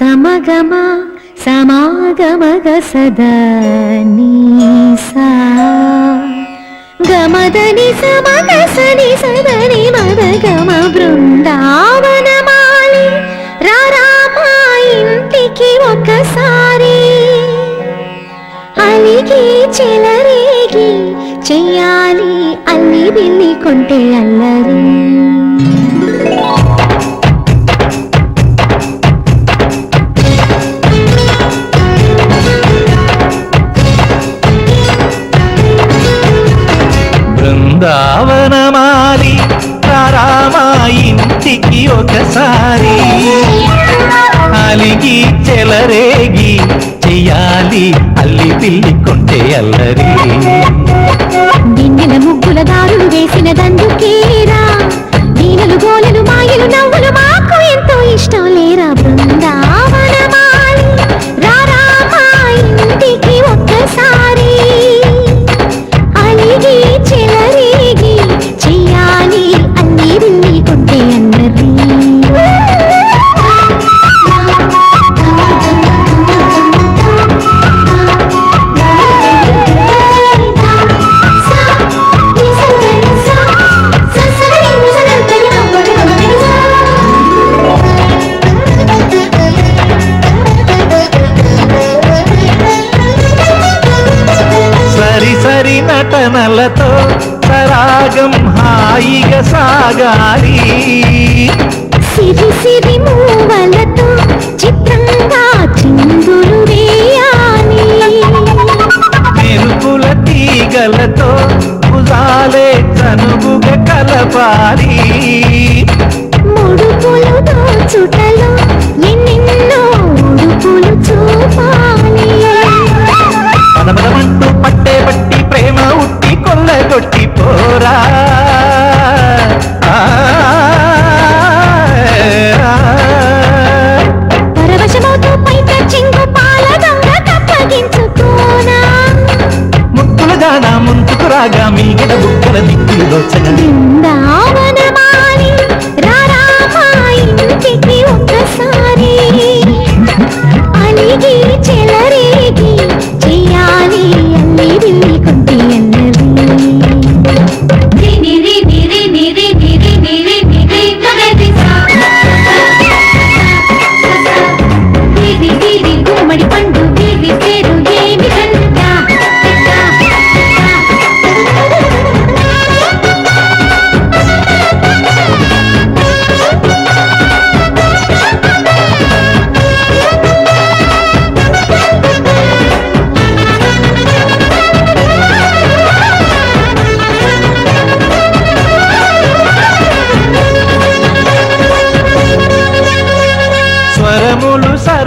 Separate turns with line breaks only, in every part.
సమగమ సమాగమగ సదా నీసా. గమదని సమగ సని సదని మదగమ బృందావనమాలి. రారామా ఇంటికి ఒకసారి అలిగి చెలరేగి చెయ్యాలి అల్లి బిల్లి కొంటే అల్లరి.
బృందావనమాలి. రామా ఇంటికి ఒకసారి. అలిగి చెలరేగి చెయ్యాలి అల్లి పిల్లి కొంటే అల్లరి.
గిన్నెల ముగ్గుల దారులు వేసిన దందుకే
సరి నటనలతో సరాగం హాయిగా సాగాలి.
సిరి సిరి మూవలతో చిత్రంగా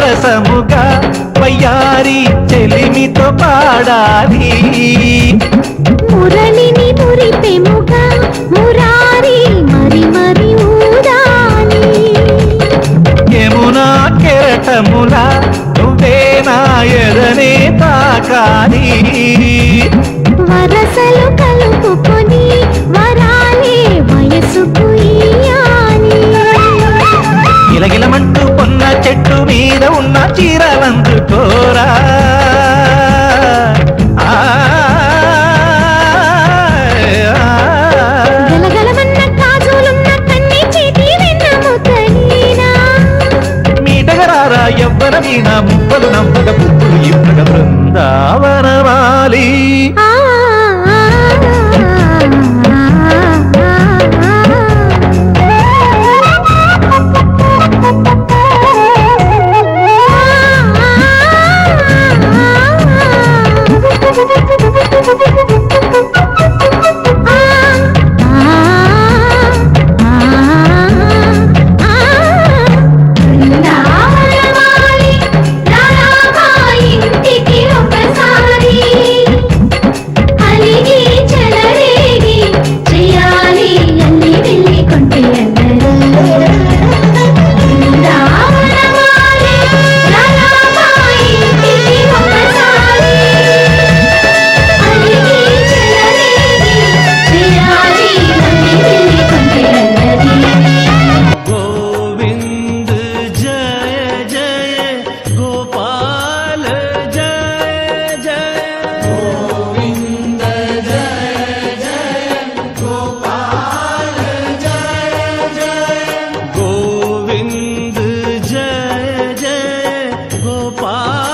రసముగా వయ్యారి చెలిమితో పాడాలి.
మురళిని మురిపెముగా మురా
మీటగరారా ఎవ్వర వీణ ముప్పలు నమ్మకపు
啊